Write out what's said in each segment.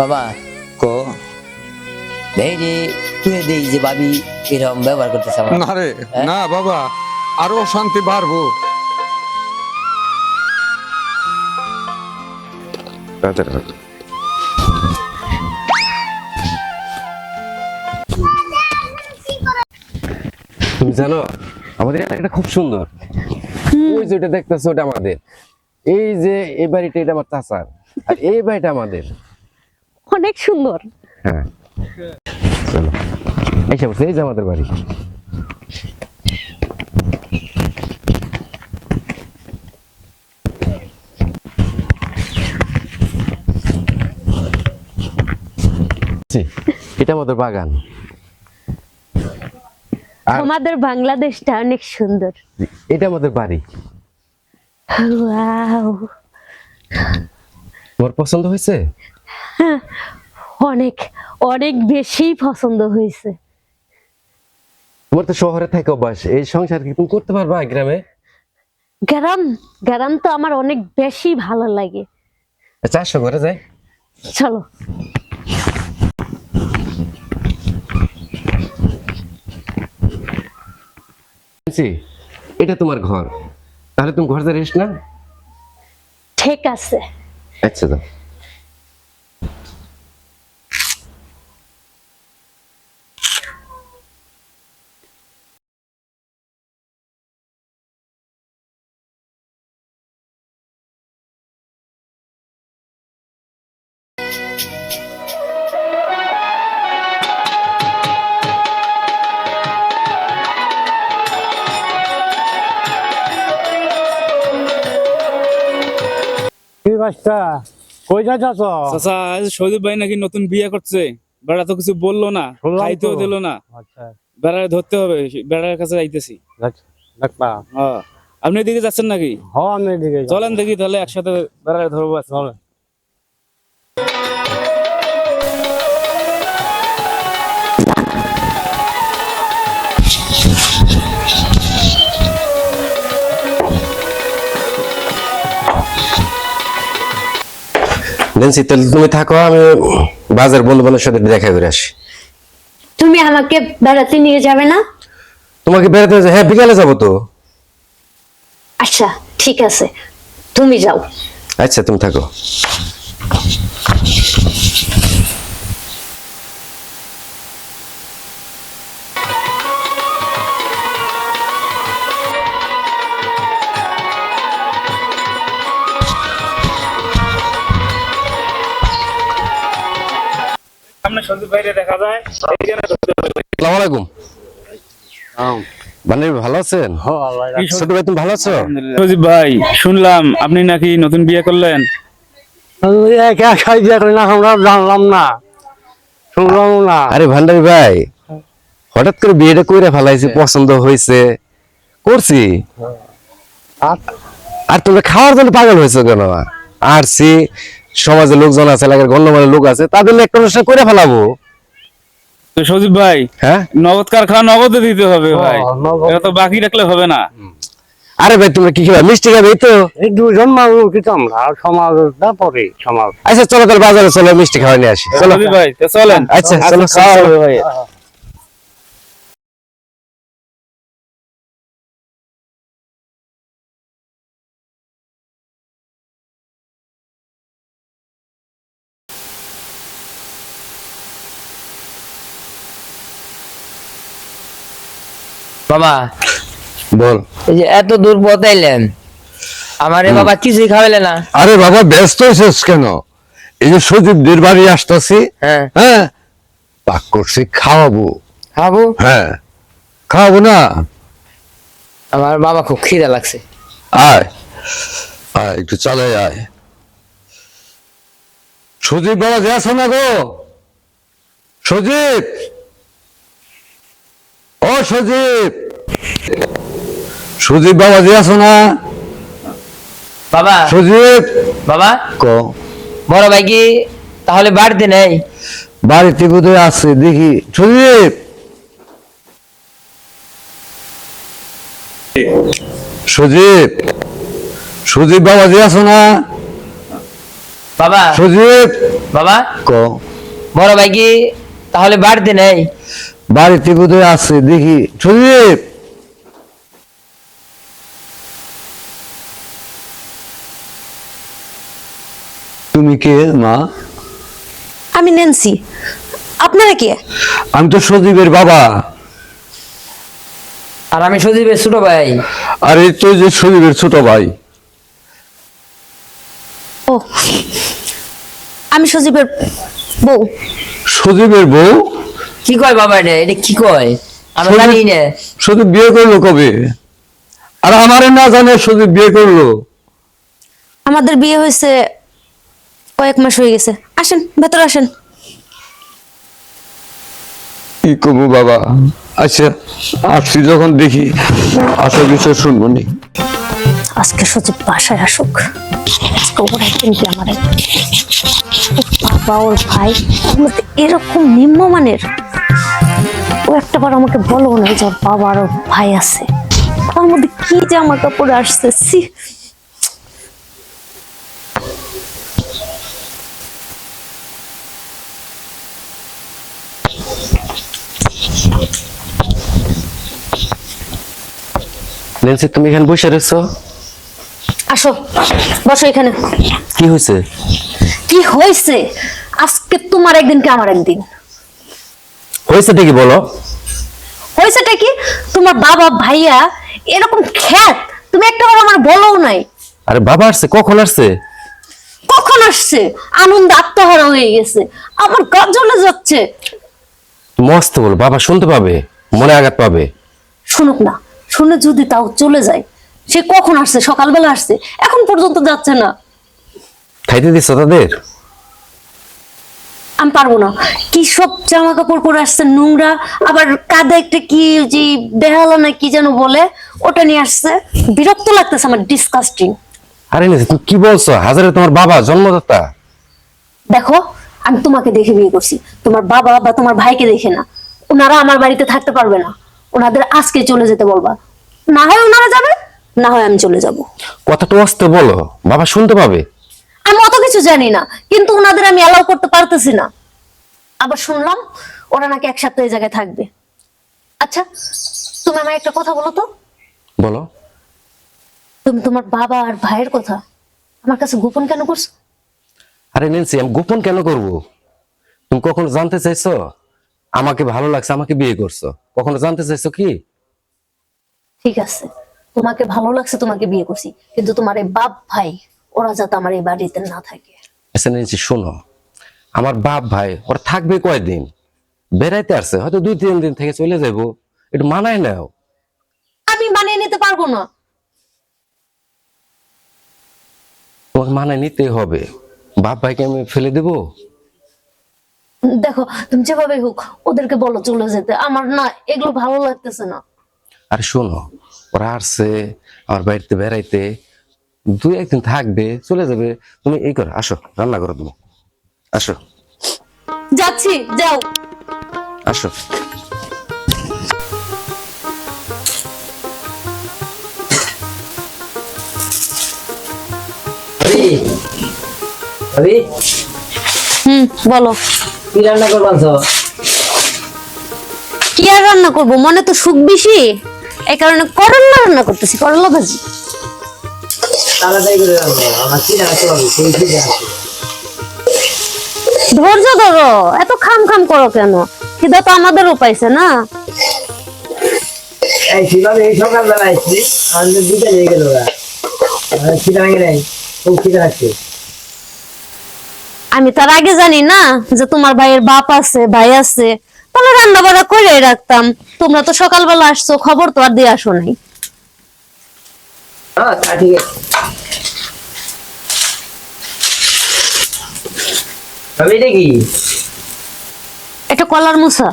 বাবা কো। এই যে তুই দেই যে ভাবি এরকম ব্যবহার করতেছে আমার। না রে হ্যাঁ? না বাবা আরও শান্তি বাড়বো। তুমি জানো আমাদের এলাকাটা খুব সুন্দর। ওই যেটা দেখতেছো ওটা আমাদের। এই যে এই বাড়িটা এটা আমার চাচার। আর এই বাড়িটা আমাদের। অনেক সুন্দর। হ্যাঁ। চলো। এসে বসে এই যে আমাদের বাড়ি। এটা আমাদের বাগান। আমাদের বাংলাদেশটা অনেক সুন্দর। এটা আমাদের বাড়ি। ওয়াও। তোমার পছন্দ হয়েছে? অনেক অনেক বেশি পছন্দ হয়েছে। তোমার তো শহরে থাকে অভ্যাস এই সংসার কি তুমি করতে পারবা গ্রামে? গ্রাম গ্রাম তো আমার অনেক বেশি ভালো লাগে। চারশো করে যায় চলো। এটা তোমার ঘর। তাহলে তুমি ঘর যা রেস্ট না? ঠিক আছে। আচ্ছা দাও কি কই যাচ্ছ? চাচা সৌদীপ ভাই নাকি নতুন বিয়ে করছে বেড়া তো কিছু বলল না খাইতেও দিল না। আচ্ছা। বেড়ায় ধরতে হবে বেড়ার কাছে যাইতেছি। আপনি এদিকে যাচ্ছেন নাকি? হ্যাঁ আমি এদিকে চলেন দেখি তাহলে একসাথে বেড়ায় ধরবো আজকে। নেন্সি তাহলে তুমি থাকো আমি বাজার বন্ধু বান্ধবের সাথে দেখা করে আসি। তুমি আমাকে বেড়াতে নিয়ে যাবে না? তোমাকে বেড়াতে যাবে? হ্যাঁ বিকালে যাব তো। আচ্ছা ঠিক আছে। তুমি যাও। আচ্ছা তুমি থাকো। সামনে সৌদীপ ভাইরে দেখা যায়। আসসালামু আলাইকুম। মানে ভালো আছেন? হ আল্লাহ কি সৌদীপ- ছোট ভাই তুমি ভালো আছো? সৌদীপ ভাই শুনলাম আপনি নাকি নতুন বিয়ে করলেন? আমি একা খাই দিয়ে করি না আমরা জানলাম না শুনলাম না। আরে ভান্ডারি ভাই হঠাৎ করে বিয়েটা কইরা ফেলাইছি পছন্দ হয়েছে করছি? আর- আর তোমরা খাওয়ার জন্য পাগল হয়েছে কেন? আর সি সমাজে লোকজন আছে এলাকার গণ্যমান্য লোক আছে তাদের একটা অনুষ্ঠান করে ফেলাবো। তো সৌদীপ ভাই হ্যাঁ? নগদ কারখানা নগদে দিতে হবে ভাই। এটা তো বাকি রাখলে হবে না। আরে ভাই তোমরা কি খাবে মিষ্টি খাবে তো? এই দুজন মানুষ কিন্তু আমরা সমাজটা পরে সমাজ। আচ্ছা চলো তাহলে বাজারে চলো মিষ্টি খাওয়া নিয়ে আসি। চলো। ভাই তো চলেন। আচ্ছা চলো খাওয়া হবে ভাই। বাবা। বল। এই যে এত দূর পথ আইলেন আমারে বাবা কিছুই খাওয়াইলে না। আরে বাবা ব্যস্ত হয়েছিস কেন? এই যে সজীবদের বাড়ি আসতেছি হ্যাঁ। হ্যাঁ? পাক করছি খাওয়াবো। খাব হ্যাঁ। খাওয়াবো না? আমার বাবা খুব খিদা লাগছে। আয়। আয় একটু চালে আয়। সজীব বাবা যে আছো না গো। সজীব! সজীব। সজীব বাবা যে আছো না? বাবা। সজীব। বাবা। কো? বড় ভাই কি তাহলে বাড়িতে নেই? বাড়িতে বোধহয় আছে দেখি। সজীব। সজীব। সজীব বাবা যে আছো না? বাবা। সজীব। বাবা। ক? বড় ভাই কি তাহলে বাড়িতে নেই? বাড়িতে বোধহয় আছে দেখি। সজীব তুমি কে মা? আমি ন্যান্সি। আপনারা কে? আমি তো সজীবের বাবা। আর আমি সজীবের ছোট ভাই। আর এই তো যে সজীবের ছোট ভাই। ও আমি সজীবের বউ। সজীবের বউ? কি কয় বাবা এটা? এটা কি কয়? আমি জানি না। শুধু বিয়ে করল কবে? আর আমারে না জানে সজীব বিয়ে করল। আমাদের বিয়ে হয়েছে কয়েক মাস হয়ে গেছে। আসেন ভেতরে আসেন। কি করব বাবা? আচ্ছা আসছি যখন দেখি। আসল বিষয় শুনব নি। আজকে সজীব বাসায় আসুক। আজকে ওর একদিন আমার? বাবা ওর ভাই এরকম নিম্নমানের ও একটা বার আমাকে বলো না যে ওর বাবা আর ভাই আছে। তার মধ্যে কি জামা কাপড় আসছে সি ন্যান্সি তুমি এখানে বসে রয়েছো? আসো বসো এখানে। কি হয়েছে? কি হয়েছে? আজকে তোমার একদিন কি আমার একদিন? হয়েছে কি বলো? হয়েছেটা কি? তোমার বাবা ভাইয়া এরকম খ্যাত তুমি একটাবার আমার বলোও নাই। আরে বাবা আসছে কখন আসছে? কখন আসছে? আনন্দ আত্মহারা হয়ে গেছে। আমার গা জ্বলে যাচ্ছে। মস্ত বল বাবা শুনতে পাবে মনে আঘাত পাবে। শুনুক না শুনে যদি তাও চলে যায় সে কখন আসছে? সকালবেলা আসছে এখন পর্যন্ত যাচ্ছে না। খাইতে দিচ্ছ তাদের? আমি পারব না। কি সব জামা কাপড় পরে আসছে নোংরা আবার কাঁধে একটা কি যে বেহালা না কি যেন বলে ওটা নিয়ে আসছে। বিরক্ত লাগতেছে আমার ডিসকাস্টিং আরে ন্যান্সি তুমি কি বলছো? হাজারে তোমার বাবা জন্মদাতা। দেখো আমি তোমাকে দেখে বিয়ে করছি। তোমার বাবা বা তোমার ভাইকে দেখে না। ওনারা আমার বাড়িতে থাকতে পারবে না। ওনাদের আজকে চলে যেতে বলবা। না হয় ওনারা যাবে না হয় আমি চলে যাব। কথাটা আসতে বলো বাবা শুনতে পাবে। আমি অত কিছু জানি না কিন্তু ওনাদের আমি অ্যালাউ করতে পারতেছি না। আবার শুনলাম ওরা নাকি এক সপ্তাহ এই জায়গায় থাকবে। আচ্ছা তুমি আমায় একটা কথা বলো তো। বলো। তুমি তোমার বাবা আর ভাইয়ের কথা আমার কাছে গোপন কেন করছ? আরে ন্যান্সি আমি গোপন কেন করব? তুমি কখনো জানতে চাইছো? আমাকে ভালো লাগছে আমাকে বিয়ে করছ। কখনো জানতে চাইছো কি? ঠিক আছে তোমাকে ভালো লাগছে তোমাকে বিয়ে করছি কিন্তু তোমার এই বাপ ভাই ওরা যাতে আমার এই বাড়িতে না থাকে। আচ্ছা নিয়েছি শোনো আমার বাপ ভাই ওরা থাকবে কয়দিন? বেড়াইতে আসছে হয়তো দুই তিন দিন থেকে চলে যাব একটু মানায় নাও। আমি মানিয়ে নিতে পারব না। তোমাকে মানায় নিতে হবে। বাপ ভাইকে আমি ফেলে দেবো? দেখো তুমি যেভাবে হোক ওদেরকে বলো চলে যেতে। আমার না এগুলো ভালো লাগতেছে না। আর শোনো ওরা আসছে আমার বাড়িতে বেড়াইতে। দুই একদিন থাকবে চলে যাবে তুমি এই করো আসো রান্না করো তুমি। আসো। যাচ্ছি যাও। আসো। ভাবি? ভাবি? হুম বলো। কি রান্না কি আর রান্না করব? মনে তো সুখ বেশি। এই কারণে করলা রান্না করতেছি করলা ভাজি। তাড়াতাড়ি করে আমার সেই ধৈর্য ধরো এত খাম খাম করো কেন? খিদা তো আমাদেরও পাইছে না। এই কীভাবে এই সকালবেলা আসছি আমাদের দুটা নিয়ে গেল ওরা। খিদা লাগে নাই খুব খিদা লাগছে। আমি তার আগে জানি না যে তোমার ভাইয়ের বাপ আছে ভাই আছে। তাহলে রান্না বান্না করে রাখতাম। তোমরা তো সকালবেলা আসছো খবর তো আর দিয়ে আসো নাই। হ্যাঁ তা ঠিক আছে। ভাবি এটা কি? এটা কলার মুসা।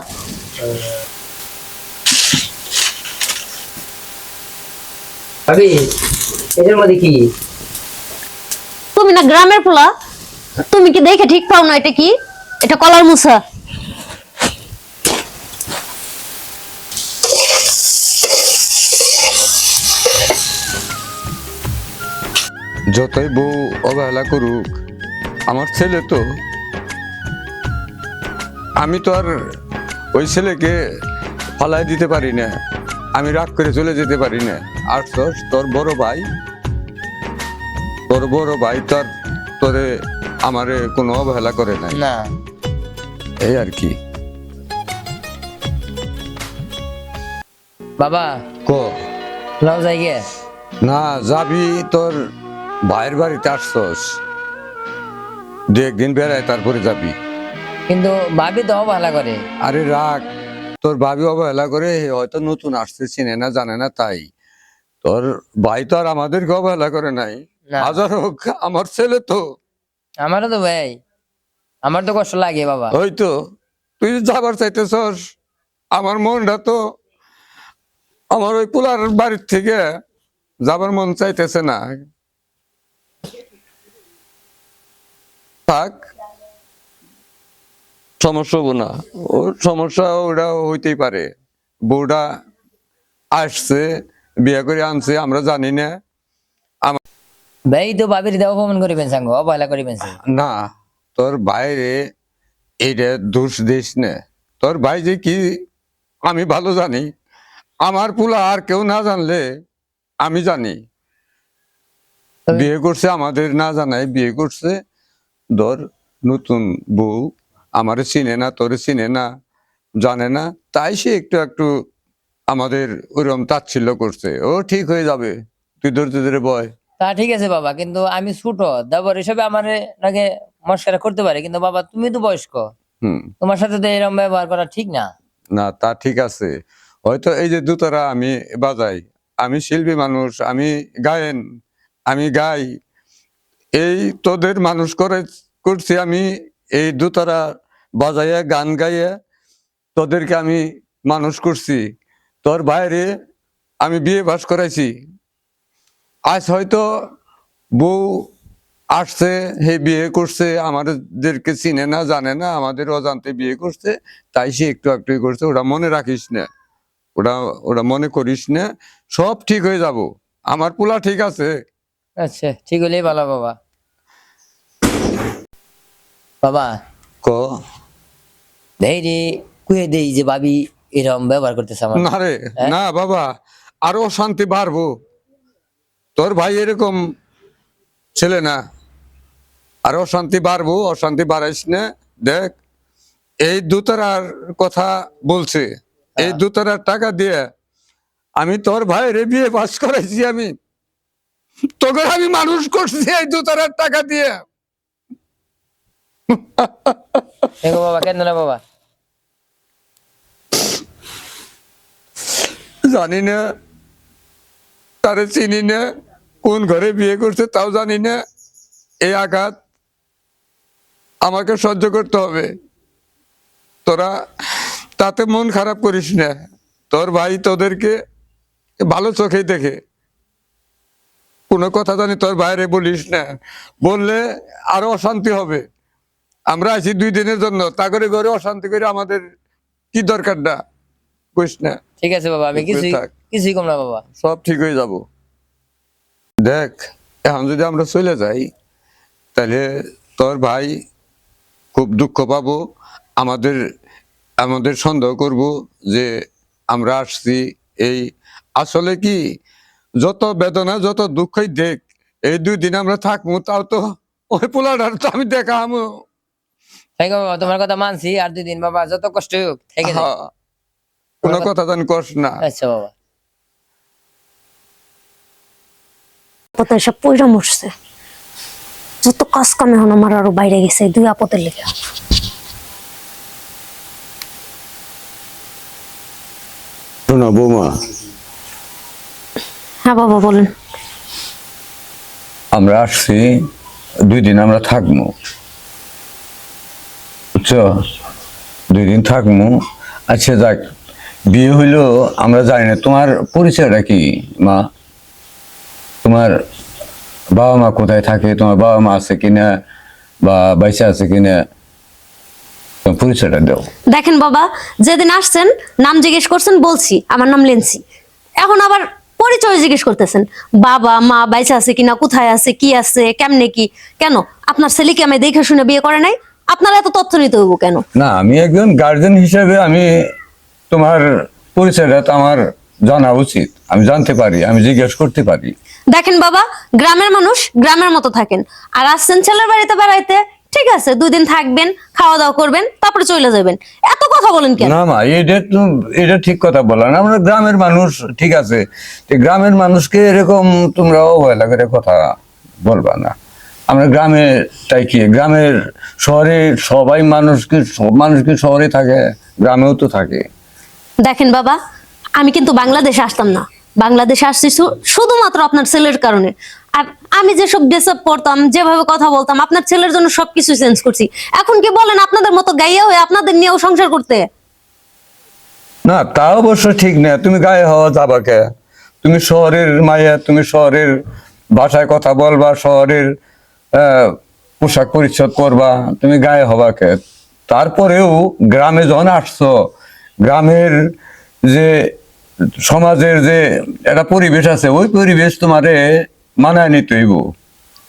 ভাবি এটার মধ্যে কি? তুমি না গ্রামের পোলা তুমি কি দেখে ঠিক পাও না এটা কি? এটা কলার মুসা। যতই বউ অবহেলা করুক আমার ছেলে তো। আমি তো আর ওই ছেলেকে ফালাই দিতে পারি না। আমি রাগ করে চলে যেতে পারি না। আর তোর তোর বড় ভাই তোর বড় ভাই তোর তোরে আমারে কোনো অবহেলা করে নাই। না। এই আর কি। বাবা ক? লাও যাই গে না যাবি তোর ভাইয়ের বাড়িতে আসছস? দু একদিন বেড়ায় তারপরে যাবি। কিন্তু ভাবি তো অবহেলা করে। আরে রাগ তোর ভাবি অবহেলা করে হয়তো নতুন আসছে চিনে না জানে না তাই। তোর ভাই তো আর আমাদেরকে অবহেলা করে নাই। না। হাজার হোক আমার ছেলে তো। আমারও তো ভাই। আমার তো কষ্ট লাগে বাবা। ওই তো তুই যাবার চাইতেছস আমার মনটা তো আমার ওই পোলার বাড়ির থেকে যাবার মন চাইতেছে না। থাক। সমস্যা হব না। ওর সমস্যা ওটা হইতেই পারে। বউটা আসছে বিয়ে করে আনছে আমরা জানি না। ভাই তো ভাবির দেওয়া অপমান করিবেন সাঙ্গ অবহেলা করিবেন না তোর বাইরে এইটা দোষ দিস না। তোর ভাই যে কি আমি ভালো জানি। আমার পুলা আর কেউ না জানলে আমি জানি। বিয়ে করছে আমাদের না জানাই বিয়ে করছে। ধর নতুন বউ আমারে চিনে না তোর চিনে না জানে না তাই সে একটু একটু আমাদের ওরকম তাচ্ছিল্য করছে। ও ঠিক হয়ে যাবে তুই ধরতে ধরে বয়। তা ঠিক আছে বাবা কিন্তু আমি ছোট দেবর হিসেবে আমার নাকি মস্কারা করতে পারে কিন্তু বাবা তুমি তো বয়স্ক। হুম। তোমার সাথে তো এরকম ব্যবহার করা ঠিক না। না তা ঠিক আছে। হয়তো এই যে দুতারা আমি বাজাই আমি শিল্পী মানুষ আমি গায়েন আমি গাই এই তোদের মানুষ করে করছি আমি, এই দুতারা বাজাইয়া গান গাইয়া তোদেরকে আমি মানুষ করছি। তোর বাইরে আমি বিয়ে বাস করাইছি। আজ হয়তো বউ আসছে, হে বিয়ে করছে, আমাদেরকে চিনে না, জানে না, আমাদের অজান্তে বিয়ে করছে, তাই সে একটু একটু করছে ওটা মনে রাখিস না। ওটা ওটা মনে করিস না, সব ঠিক হয়ে যাব। আমার পোলা ঠিক আছে। আচ্ছা ঠিক হলেই ভালো বাবা। বাবা। ক? দেই রে কুয়ে দেই যে ভাবি এরকম ব্যবহার করতেছে আমার। না রে না বাবা আরও শান্তি বাড়বো। তোর ভাই এরকম ছেলে না। আরও শান্তি বাড়বো অশান্তি বাড়াইস না। দেখ এই দুতারার কথা বলছে। এই দুতারার টাকা দিয়ে আমি তোর ভাইয়ের বিয়ে পাস করাইছি আমি। তোকে আমি মানুষ করছি এই দুতারার টাকা দিয়ে। দেখো বাবা কেন না বাবা? জানি না তারে চিনি না কোন ঘরে বিয়ে করছে তাও জানি না। এই আঘাত আমাকে সহ্য করতে হবে। তোরা তাতে মন খারাপ করিস না। তোর ভাই তোদেরকে ভালো চোখেই দেখে। কোনো কথা জানি তোর বাইরে বলিস না। বললে আরও অশান্তি হবে। আমরা আছি দুই দিনের জন্য। তা করে ঘরে অশান্তি করে আমাদের কি দরকার না? বুঝ না? ঠিক আছে বাবা আমি কিছুই কিছুই কম না বাবা। সব ঠিক হয়ে যাব। দেখ এখন যদি আমরা চলে যাই তাহলে তোর ভাই খুব দুঃখ পাবো। আমাদের আমাদের সন্দেহ করব যে আমরা আসছি এই আসলে কি যত বেদনা যত দুঃখই দেখ এই দুই দিন আমরা থাকব তাও তো ওই পোলাটার তো আমি দেখা আমো ঠিক আছে বাবা তোমার কথা মানছি আর দুই দিন বাবা যত কষ্ট হোক থেকে। হ্যাঁ। কোনো কথা জানি কষ্ট না আচ্ছা বাবা আপদ এসব পয়রা মরছে যত কাজ কামে হন আমার আরও বাইরে গেছে দুই আপদের লেগে শোনা বৌমা হ্যাঁ বাবা বলেন। আমরা আসছি দুই দিন আমরা থাকব। বুঝছ? দুই দিন থাকব। আচ্ছা যাক বিয়ে হইল আমরা জানি না। তোমার পরিচয়টা কি মা? তোমার বাবা মা কোথায় থাকে? তোমার বাবা মা আছে কিনা? বা বাইসে আছে কিনা? পরিচয়টা দাও। দেখেন বাবা যেদিন আসছেন নাম জিজ্ঞেস করছেন বলছি আমার নাম লেন্সি। এখন আবার পরিচয় জিজ্ঞেস করতেছেন বাবা মা বাইচা আছে কিনা কোথায় আছে কি আছে কেমনে কি? কেন? আপনার ছেলেকে আমি দেখে শুনে বিয়ে করে নাই? আপনার এত তথ্য নিতে হইব কেন? না আমি একজন গার্জেন হিসেবে আমি তোমার পরিচয়টা তো আমার জানা উচিত। আমি জানতে পারি আমি জিজ্ঞেস করতে পারি। দেখেন বাবা গ্রামের মানুষ গ্রামের মতো থাকেন। আর আসছেন ছেলের বাড়িতে বেড়াইতে ঠিক আছে দুই দিন থাকবেন খাওয়া দাওয়া করবেন তারপরে চলে যাবেন। এত কথা বলেন কেন? না মা এটা তো এটা ঠিক কথা বলা না। আমরা গ্রামের মানুষ ঠিক আছে। গ্রামের মানুষকে এরকম তোমরা অবহেলা করে কথা বলবা না। আমরা গ্রামে তাই কি? গ্রামের শহরে সবাই মানুষকে সব মানুষকে শহরে থাকে গ্রামেও তো থাকে। দেখেন বাবা আমি কিন্তু বাংলাদেশে আসতাম না। বাংলাদেশে আসছি শুধুমাত্র আপনার ছেলের কারণে। আর আমি যেসব ড্রেস আপ পরতাম, যেভাবে কথা বলতাম, আপনার ছেলের জন্য সবকিছু চেঞ্জ করছি। এখন কি বলেন আপনাদের মতো গাইয়া হয়ে আপনাদের নিয়েও সংসার করতে? না, তা অবশ্য ঠিক না। তুমি গায়ে হওয়া যাবা কে? তুমি শহরের মায়া, তুমি শহরের ভাষায় কথা বলবা, শহরের পোশাক পরিচ্ছদ করবা তুমি গায়ে হবা কে? তারপরেও গ্রামে যখন আসছো, গ্রামের যে সমাজের যে একটা পরিবেশ আছে, ওই পরিবেশ তোমারে মানায় নিতে হইব।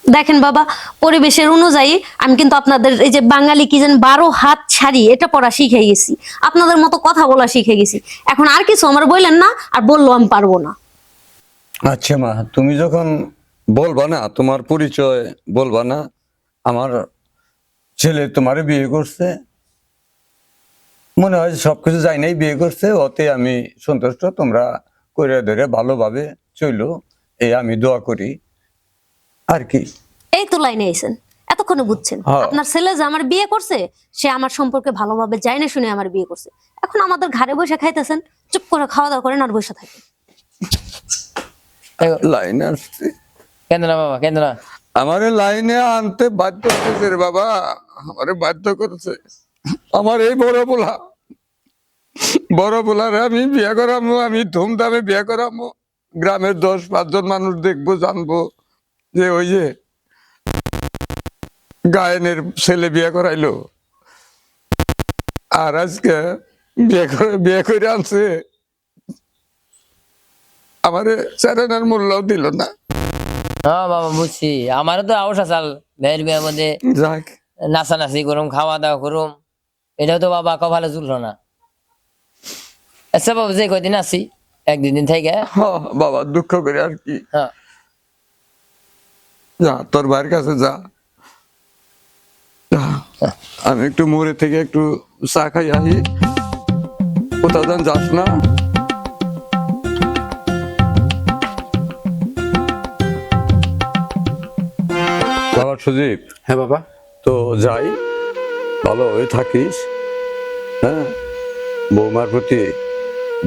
দেখেন বাবা পরিবেশের অনুযায়ী আমি কিন্তু আপনাদের এই যে বাঙালি কি যেন বারো হাত শাড়ি এটা পড়া শিখে গেছি। আপনাদের মতো কথা বলা শিখে গেছি। এখন আর কিছু আমার বললেন না আর বলল আমি পারব না। আচ্ছা মা তুমি যখন বলবা না তোমার পরিচয় বলবা না আমার ছেলে তোমারে বিয়ে করছে মনে হয় সবকিছু যাই নাই বিয়ে করছে ওতে আমি সন্তুষ্ট তোমরা করে ধরে ভালোভাবে চইলো। এই আমি দোয়া করি আর কি। এই তো লাইনে এসেন এতক্ষণে বুঝছেন। হ্যাঁ। আপনার ছেলে যে আমার বিয়ে করছে সে আমার সম্পর্কে ভালোভাবে যায় না শুনে আমার বিয়ে করছে। এখন আমাদের ঘরে বসে খাইতেছেন চুপ করে খাওয়া দাওয়া করেন আর বসে থাকেন। লাইন আসছে। কেন না বাবা কেন না আমারে লাইনে আনতে বাধ্য করেছে রে বাবা আমারে বাধ্য করেছে আমার এই বড় পোলা বড় পোলারে আমি বিয়ে করামো আমি ধুমধামে বিয়ে করামো। গ্রামের দশ পাঁচজন মানুষ দেখব জানব যে ওই যে গায়নের ছেলে বিয়ে করাইলো। আর আজকে বিয়ে করে বিয়ে করে আনছে। আমারে চ্যানেলের মূল্যও দিল না। হ্যাঁ বাবা বুঝছি। আমারও তো আওস আসাল ভাইয়ের বিয়ের মধ্যে যাক। নাচানাচি করুম খাওয়া দাওয়া করুম। এটাও তো বাবা কপালে জুটলো না। আচ্ছা বাবা যে কয়দিন আছি? এক দুই দিন থেকে? হ, বাবা দুঃখ করে আর কি। হ্যাঁ যা তোর ভাইয়ের কাছে যা। আমি একটু মোড়ে থেকে একটু চা খাই আহি। কোথাও যেন যাস না। বাবা সুদীপ হ্যাঁ বাবা। তো যাই ভালো হয়ে থাকিস হ্যাঁ? বৌমার প্রতি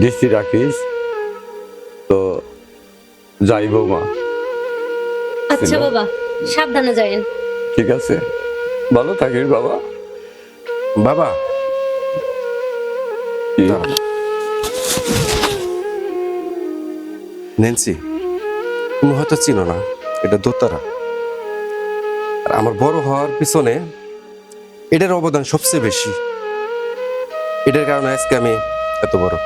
দৃষ্টি রাখিস। যাই বৌমা আচ্ছা বাবা সাবধানে যাইন ঠিক আছে। ভালো থাকিস বাবা। বাবা। ন্যান্সি তুমি হয়তো চিনো না এটা দোতারা। আর আমার বড় হওয়ার পিছনে এটার অবদান সবচেয়ে বেশি। এটার কারণে আজকে আমি এত বড়।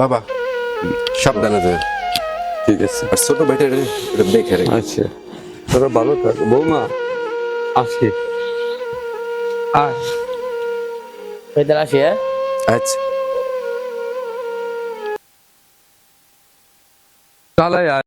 বাবা সাবধানে যায় ঠিক আছে। আর ছোট এটা এটা দেখে রে আচ্ছা। তোরা ভালো থাক। বৌমা আসি। আর কয়দিন আসি হ্যাঁ? আচ্ছা। চালাই আয়।